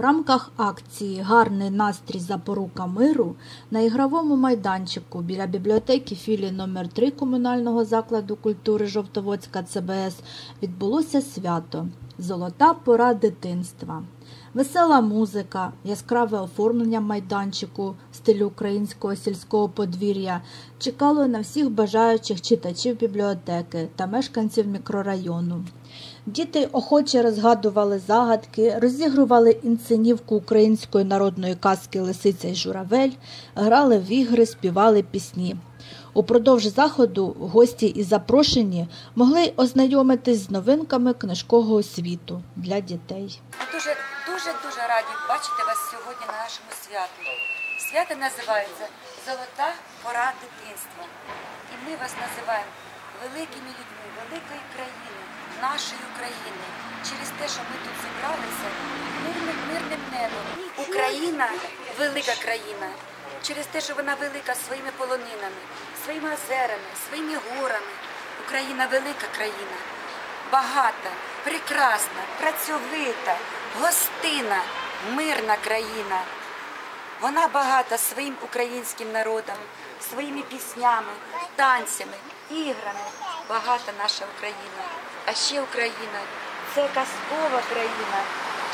В рамках акції Гарний настрій запорука миру на ігровому майданчику біля бібліотеки філії номер 3 комунального закладу культури Жовтоводська ЦБС відбулося свято Золота пора дитинства. Весела музика, яскраве оформлення майданчику в стилі українського сільського подвір'я чекало на всіх бажаючих читачів бібліотеки та мешканців мікрорайону. Діти охоче розгадували загадки, розігрували інсценівку української народної казки Лисиця й журавель, грали в ігри, співали пісні. Упродовж заходу гості і запрошені могли ознайомитись з новинками книжкового світу для дітей. Дуже дуже дуже раді бачити вас сьогодні на нашому святі. Свято називається Золота пора дитинства. І ми вас називаємо великими людьми, великої країни, нашої України. Через те, що ми тут зібралися мирним мирним небом. Україна велика країна. Через те, що вона велика своїми полонинами, своїми озерами, своїми горами. Україна велика країна багата, прекрасна, працьовита, гостина, мирна країна. Вона багата своїм українським народом, своїми піснями, танцями, іграми. Багата наша Україна. А ще Україна це казкова країна.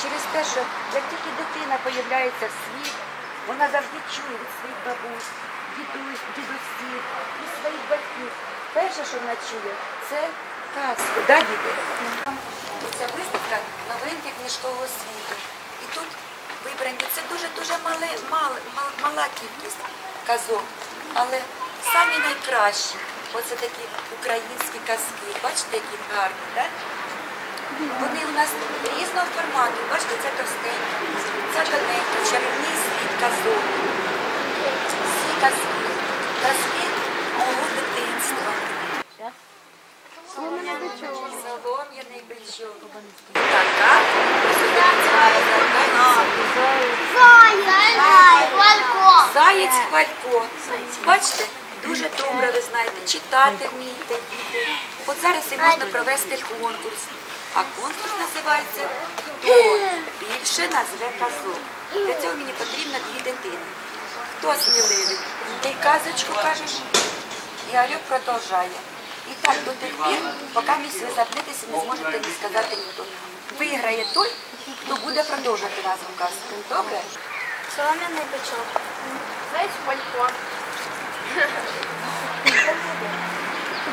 Через те, що як тільки дитина появляється в світ, вона завжди чує від своїх бабусь, дідусь, дідусів, від своїх батьків. Перше, що вона чує, це казку. Да, діти? Ця виставка новинки книжкового світу. І тут вибрані це дуже-дуже мала кількість казок. Але самі найкращі. Оце такі українські казки. Бачите, які гарні, так? Вони у нас різного формату. Бачите, це товстенька, це тоненька, чарівний світ казок. Всі казки, казки мого дитинства. Солом'яний бичок. Така Заєць Хвалько. Бачите, дуже добре, ви знаєте, читати вмієте, діти. От зараз і можна провести конкурс. А конкурс називається Хто більше назве казок. Для цього мені потрібно дві дитини. Хто сміливий? Ти казочку кажеш? Ігорюк продовжає. І так до тих пір, поки місць ви запнетеся, не зможете не сказати ніхто. Виграє той, хто буде продовжувати назву казки. Добре? Солом'яний бичок. Зайць палько.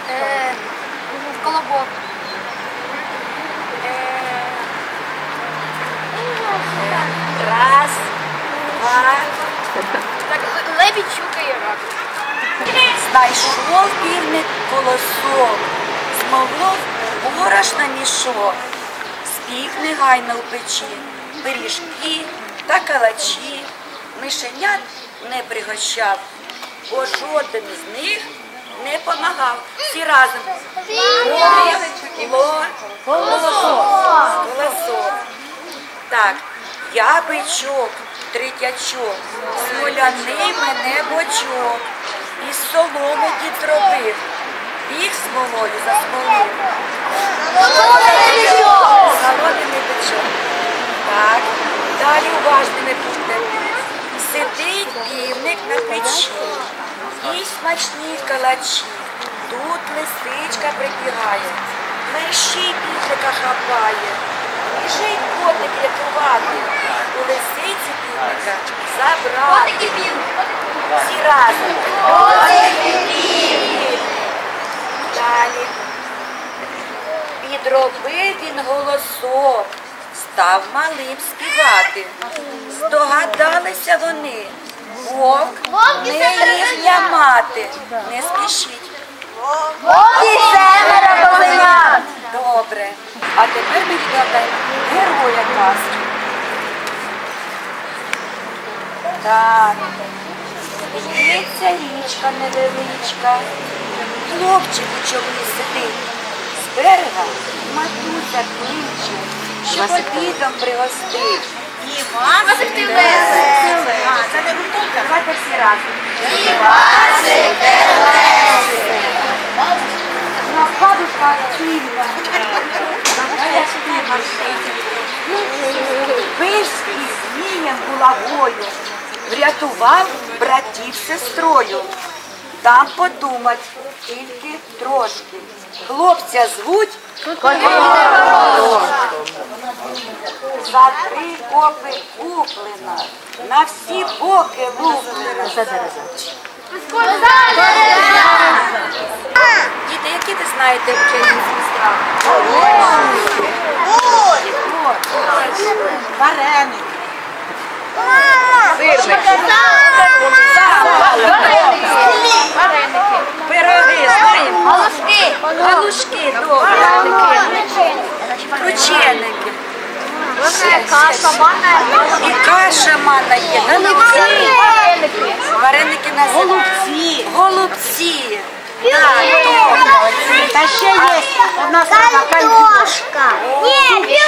Е, Колобок. Раз, два. Так, лебідь, щука і рак. Знайшов півник колосок, змолов борошна мішок, спік негайно в печі, пиріжки та калачі, мишенят не пригощав, бо жоден з них не помагав. Всі разом. Коло, колосок. Колосок. Так, я бичок, третячок, смоляний мене бочок, із соломи дід зробив, біг смолою засмолив. Солом'яний бичок. Так, далі уважними будьте. Сидить півник на печі, і смачні калачі. Тут лисичка прибігає, мерщій півника хапає. Біжить котик рятувати, у лисиці півника забрати. Всі разом. Далі. Підробив він голосок, став малим співати. Здогадалися вони. Вовк не їхня мати. Не спішіть. Добре. А тепер ми відгадаємо героя казки. Так собі річка невеличка. Хлопчик у човні сидить, з берега матуся кличе, щоб обідом пригостить. І масик ти везе, це не давайте всі разом. І масик ти везе. На падуха чільна, змієм булавою, врятував братів сестрою. Дам подумать тільки трошки. Хлопця звуть За три копи куплена, на всі боки луплена. Діти, які ви знаєте українські страви? Вареники. Пироги, знаємо? Галушки. Галушки. Крученики. Каша, манна. І каша манна є. Голубці. Вареники на Голубці. Голубці. Та ще є одна страва кальошка. Ні,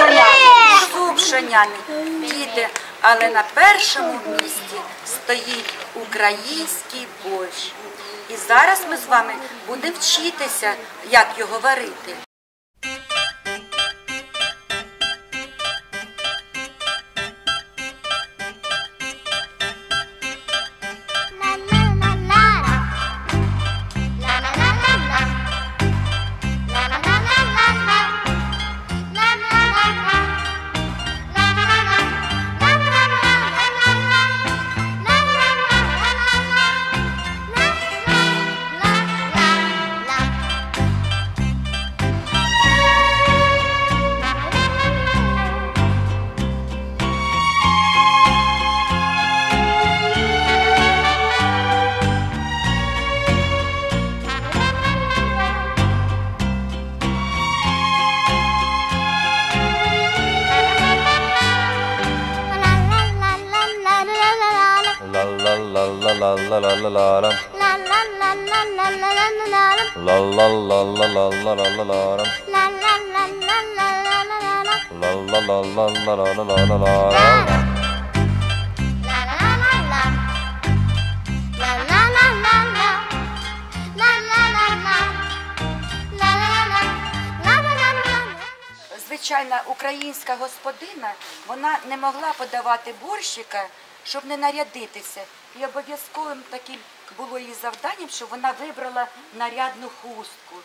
Суп пшоняний. Діти, але на першому місці стоїть український борщ. І зараз ми з вами будемо вчитися, як його варити. La la la la. La la la la la la la la la. Звичайна українська господина вона не могла подавати борщика, щоб не нарядитися. І обов'язковим таким було її завданням, щоб вона вибрала нарядну хустку.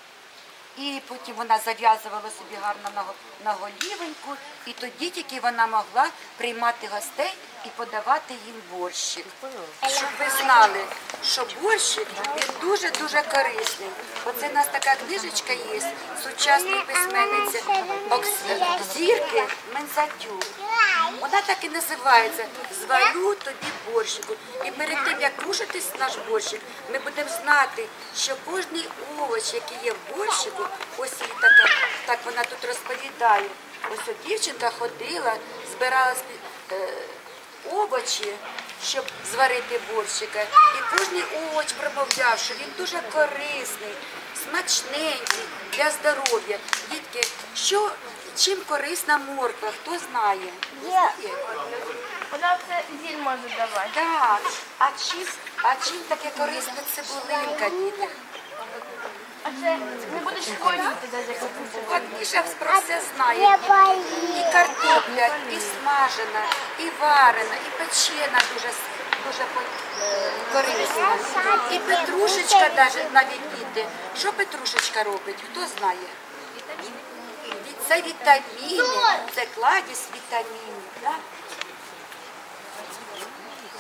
І потім вона зав'язувала собі гарно на голівеньку, і тоді тільки вона могла приймати гостей і подавати їм борщик. Щоб ви знали, що борщик він дуже-дуже корисний. Оце в нас така книжечка є сучасної письменниці Зірки Мензатюк. Вона так і називається Зварю тобі борщику. І перед тим, як кушати наш борщик, ми будемо знати, що кожний овоч, який є в борщику, ось її така, так вона тут розповідає. Ось дівчинка ходила, збирала е, овочі, щоб зварити борщика. І кожний овоч промовляв, що він дуже корисний, смачненький для здоров'я. Дітки, що, чим корисна морква, хто знає? Знаєте? Вона це зіль може давати. Так, а чим, а чим таке корисна цибулинка, діти? А це не будеш шкодити за. От Міша про все знає. І картопля, і смажена, і варена, і печена дуже, дуже е, корисна. І петрушечка навіть, навіть діти. Що петрушечка робить? Хто знає? Від- Це вітаміни, це кладість вітамінів.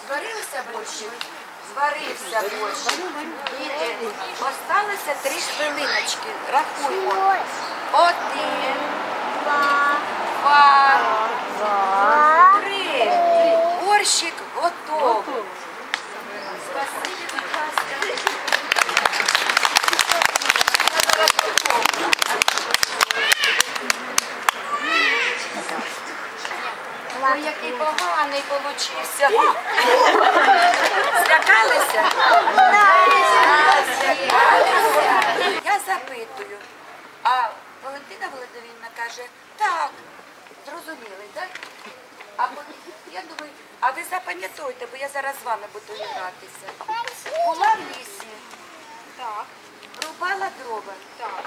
Зварився борщик? Зварився борщик. Діти, осталося три хвилиночки. Рахуємо. Один, два, два, три. Борщик готовий. Спасибі, будь ласка. Ой, який поганий получився. Злякалися? Злякалися. Я запитую. А Валентина Володимирівна каже, так, зрозуміли, так? А я думаю, а ви запам'ятуйте, бо я зараз з вами буду гратися. Була в лісі. Так. Рубала дрова. Так.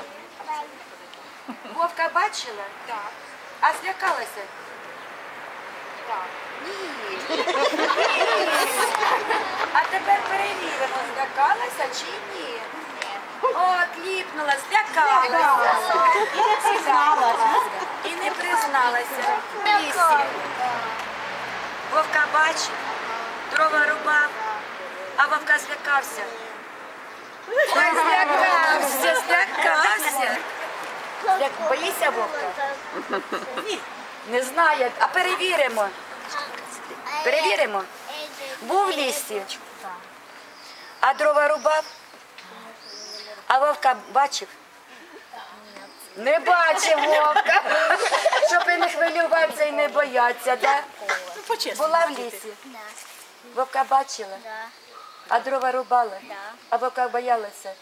Вовка бачила? Так. А злякалася? Так. Ні. тепер перевіримо, злякалася чи ні. О, кліпнула, злякалася. І не призналася. І не призналася. Лісі. Вовка бачив, дрова рубав, а вовка злякався. Ой, злякався, злякався. Зля- Боїшся вовка? Ні. Не знаю, а перевіримо. Перевіримо. Був в лісі, а дрова рубав, а вовка бачив? Не бачив вовка, щоб і не хвилюватися і не боятися, так? Була в лісі. Вовка бачила, а дрова рубала, а вовка боялася.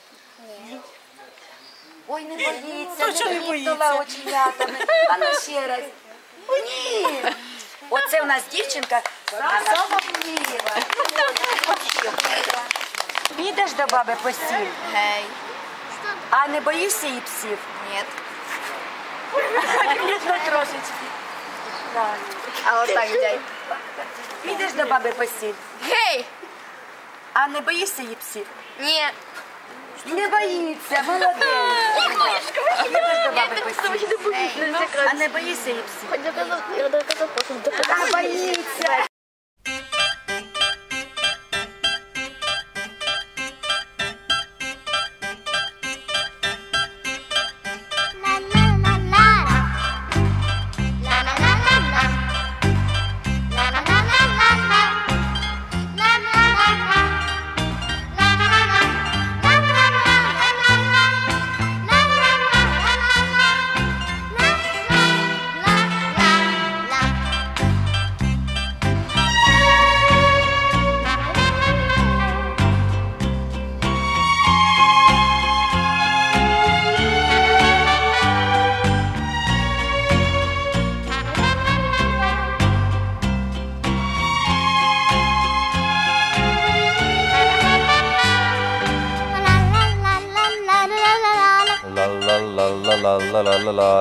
Ой, не боїться, не кліпнула оченятами. А ну ще раз. Ні. Оце у нас дівчинка сама. Підеш до баби постіль, Гей. а не боїшся її псів? Ні. Трошечки. А отак дай. Підеш до баби постіль, Гей. а не боїшся її псів? Ні. Не боїться, молодець. Підеш до баби постіль, а не боїшся її псів? Доказав, доказав. А боїться.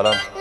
Sara.